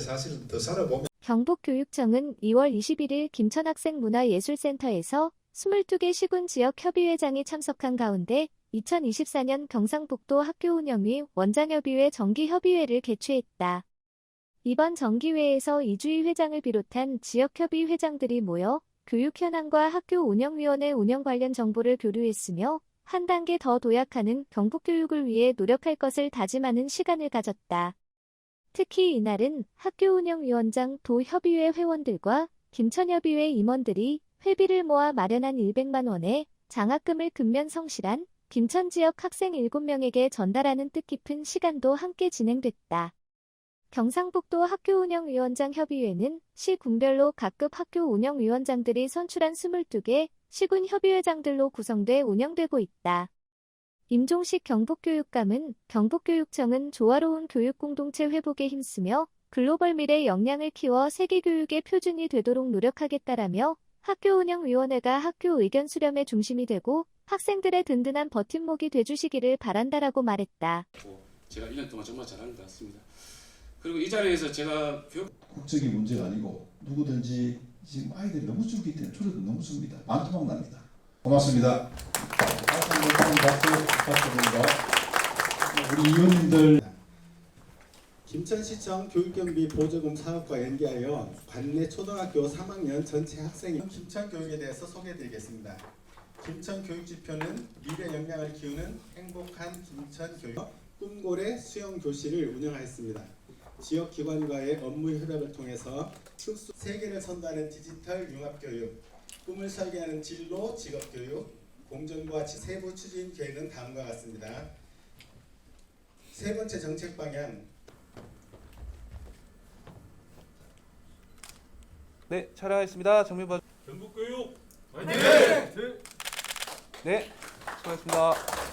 사실은 더 살아보면 경북교육청은 2월 21일 김천학생 문화예술센터에서 22개 시군 지역 협의회장이 참석한 가운데 2024년 경상북도 학교 운영위 원장협의회 정기협의회를 개최했다. 이번 정기회에서 이주희 회장을 비롯한 지역협의 회장들이 모여 교육 현황과 학교 운영위원회 운영 관련 정보를 교류했으며 한 단계 더 도약하는 경북교육을 위해 노력할 것을 다짐하는 시간을 가졌다. 특히 이날은 학교운영위원장 도협의회 회원들과 김천협의회 임원들이 회비를 모아 마련한 100만 원의 장학금을 근면 성실한 김천 지역 학생 7명에게 전달하는 뜻깊은 시간도 함께 진행됐다. 경상북도 학교운영위원장 협의회는 시 군별로 각급 학교 운영위원장들이 선출한 22개 시군 협의회장들로 구성돼 운영되고 있다. 임종식 경북교육감은 경북교육청은 조화로운 교육공동체 회복에 힘쓰며 글로벌 미래 역량을 키워 세계교육의 표준이 되도록 노력하겠다라며 학교운영위원회가 학교 의견 수렴의 중심이 되고 학생들의 든든한 버팀목이 돼주시기를 바란다라고 말했다. 제가 1년 동안 정말 잘한 것 같습니다. 그리고 이 자리에서 제가 교육 국적인 문제가 아니고 누구든지 지금 아이들이 너무 줄기 때문에 줄여도 너무 줍니다. 반토막 납니다. 고맙습니다. 박수 부탁드립니다. 우리 의원님들 김천 시청 교육경비 보조금 사업과 연계하여 관내 초등학교 3학년 전체 학생이 김천 교육에 대해서 소개해드리겠습니다. 김천 교육 지표는 미래 역량을 키우는 행복한 김천 교육 꿈고래 수영 교실을 운영하였습니다. 지역 기관과의 업무 협약을 통해서 특수 세계를 선도하는 디지털 융합 교육, 꿈을 설계하는 진로 직업 교육, 공정과 지- 세부 추진 계획은 다음과 같습니다. 세 번째 정책 방향 네, 촬영하겠습니다. 정민바. 경북교육 네, 수고하셨습니다.